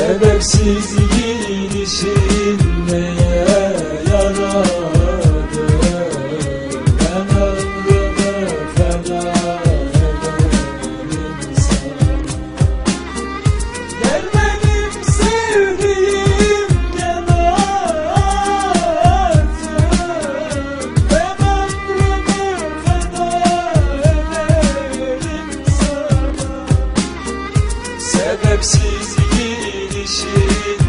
Sebepsiz gidişin neye yaradı Ben ömrümü feda ederim sana Gel benim sevdiğim gel artık Ben ömrümü feda ederim sana Sebepsiz gidişin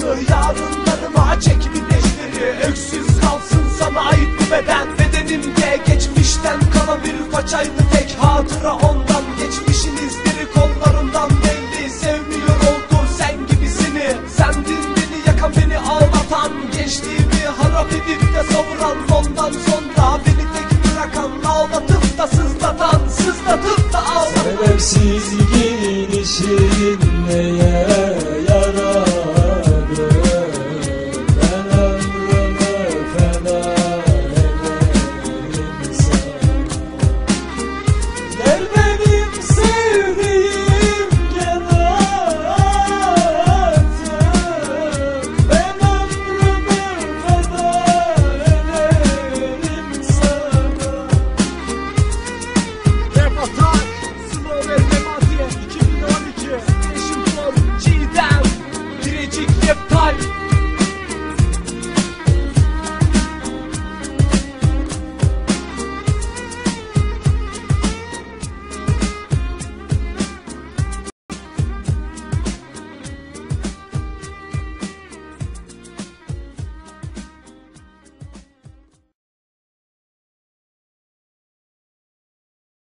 kalanı Yarınlarıma çekme detalhe